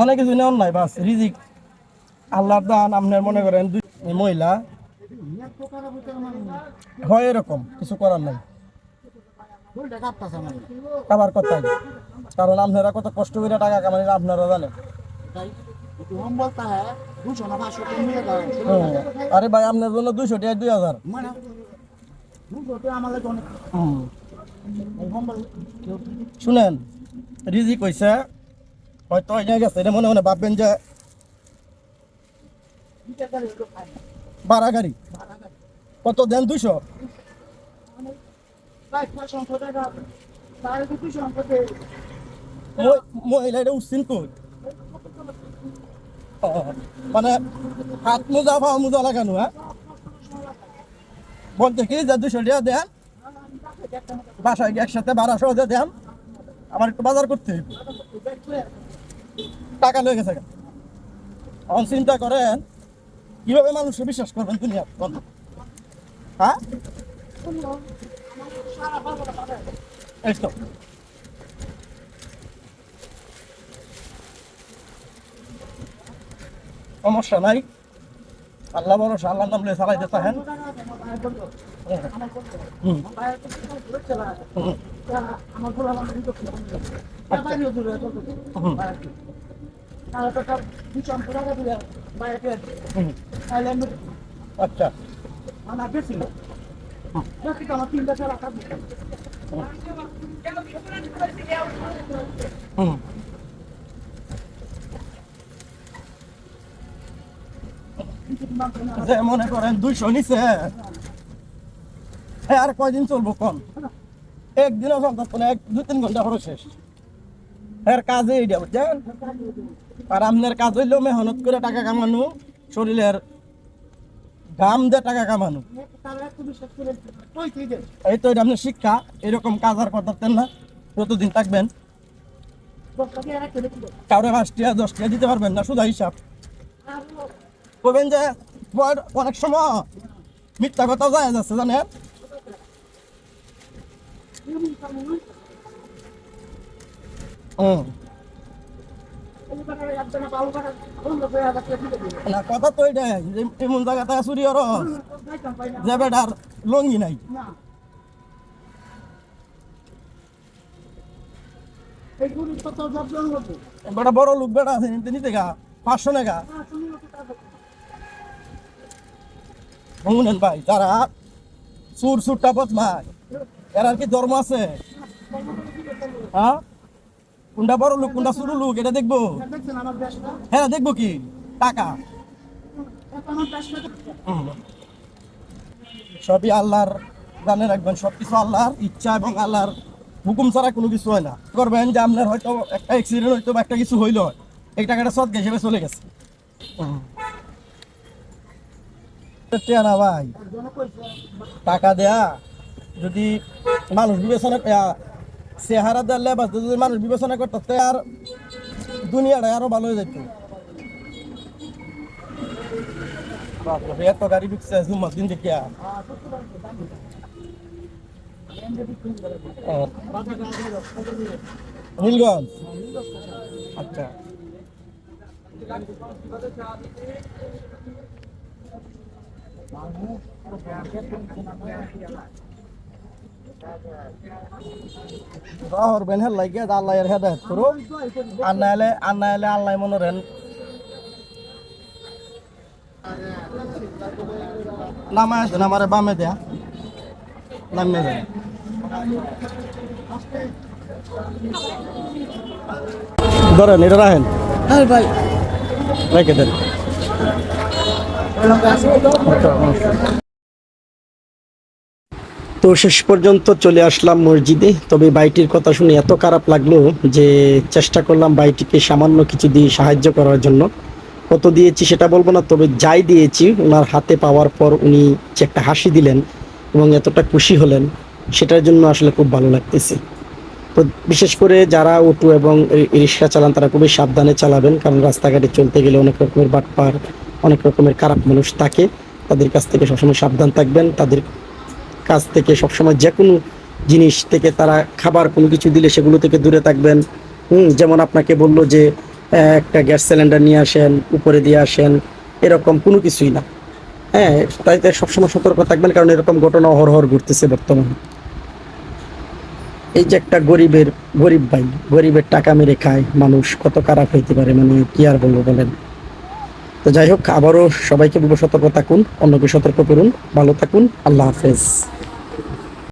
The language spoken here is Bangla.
অনেক কিছু নেওয়া নাই, বাস, রিজিক। আল্লাহ দান, আপনার মনে করেন, দুই মহিলা হয় এরকম, কিছু করার নাই। আবার কথা কারণ আপনারা কত কষ্ট করে টাকা কামাই আপনারা জানেন। আরে ভাই, আপনার জন্য দুইশো টাকা দুই হাজার। শুনেন, রিজিক হয়েছে হয়তো এনে গেছে, এটা মনে মনে ভাববেন যে বাড়া গাড়ি। কত দেন দুশো মহিলা এটা উঠছেন কই? মানে হাত মোজা, পা মোজা লাগানো হ্যাঁ? বলতে কি যে দুশো টাকা দেন, বাসায় একসাথে বারোশো দেন, আমার একটু বাজার করতে টাকা লেগে গেছে এখন চিন্তা করেন কীভাবে মানুষকে বিশ্বাস করবেন বন্ধ হ্যাঁ? এই তো। সমস্যা নাই। আল্লাহ ভরসা আল্লাহ নাম লিয়ে চালাইতে থাকেন হুম, আচ্ছা। আমার বেশি বেশি আমার তিনটা ছাড়া কাজ হুম। যে মনে করেন দুইশো নিছে। হ্যাঁ আর কয়দিন চলবো কম একদিনও চলতো না এক দু তিন ঘণ্টা পরে শেষ। এর কাজে এইটা বুঝছেন? আর আপনার কাজ হইলেও মেহনত করে টাকা কামানো, শরীরের ঘাম দিয়ে টাকা কামানো। এই তো আপনার শিক্ষা, এরকম কাজ আর করতেন না, যতদিন থাকবেন। দশ টাকা আর একটা দেখি পাঁচটিয়া দশটিয়া দিতে পারবেন না শুধু হিসাব। বলবেন যে অনেক সময়, মিথ্যা কথা যায় যাচ্ছে জানেন? হুম। না, কথা তো এমন জায়গাতে চুরি আর যে লঙ্গি নাই। বেটা বড় লোক বেটা আছে নিতে গা, পাঁচশো টাকা শুনেন ভাই, যারা সুর সুরটা বদমায় এর আর কি ধর্ম আছে? হ্যাঁ? কোনটা বড় লোক, কোনটা ছোট লোক, এটা দেখব। হ্যাঁ দেখব কি? টাকা। সবই আল্লাহর জানে রাখবেন সব কিছু আল্লাহর ইচ্ছা এবং আল্লাহর হুকুম ছাড়া কোনো কিছু হয় না। করবেন যে আপনার হয়তো একটা অ্যাক্সিডেন্ট হইতো বা একটা কিছু হইল। এই টাকাটা সৎ হিসেবে চলে গেছে। না ভাই। টাকা দেয়া যদি মানুষ বিবেচনা চেহারা দেওয়ার লেবাস যদি মানুষ বিবেচনা করতো আর দুনিয়াটা আরও ভালো হয়ে যেত এত গাড়ি ঢুকছে জুমার দিন দেখিয়া নীলগঞ্জ। আচ্ছা। করবেন হেল লাগে আল্লাহ এর হেদায়ত করো আর না হলে আর না হলে আল্লাহ মনে রেন নামায় দেন আমার বামে দেয়া। নামে দেন ধরেন এটা রাখেন। হ্যাঁ ভাই। রেখে দেন। তো শেষ পর্যন্ত চলে আসলাম মসজিদে। তবে বাইটির কথা শুনে এত খারাপ লাগল যে চেষ্টা করলাম বাইটিকে সামান্য কিছু দিয়ে সাহায্য করার জন্য। কত দিয়েছি সেটা বলব না, তবে যাই দিয়েছি, ওনার হাতে পাওয়ার পর উনি যে একটা হাসি দিলেন এবং এতটা খুশি হলেন, সেটার জন্য আসলে খুব ভালো লাগতেছে। তো বিশেষ করে যারা অটো এবং রিক্সা চালান, তারা খুবই সাবধানে চালাবেন, কারণ রাস্তাঘাটে চলতে গেলে অনেক রকমের বাটপার, অনেক রকমের খারাপ মানুষ থাকে। তাদের কাছ থেকে সবসময় সাবধান থাকবেন, তাদের কাছ থেকে সবসময় যে কোনো জিনিস থেকে তারা খাবার, কোনো কিছু দিলে সেগুলো থেকে দূরে থাকবেন। হুম, যেমন আপনাকে বলল যে একটা গ্যাস সিলিন্ডার নিয়ে আসেন, উপরে দিয়ে আসেন, এরকম কোনো কিছুই না। হ্যাঁ তাই তাই সবসময় সতর্ক থাকবেন, কারণ এরকম ঘটনা হরহর ঘুরতেছে বর্তমানে। এই যে একটা গরিবের, গরিব ভাই, গরিবের টাকা মেরে খায় মানুষ, কত খারাপ হইতে পারে মানে কি আর বলব বলেন? তো যাই হোক, আবারও সবাইকে বলব সতর্ক থাকুন, অন্যকে সতর্ক করুন। ভালো থাকুন, আল্লাহ হাফেজ।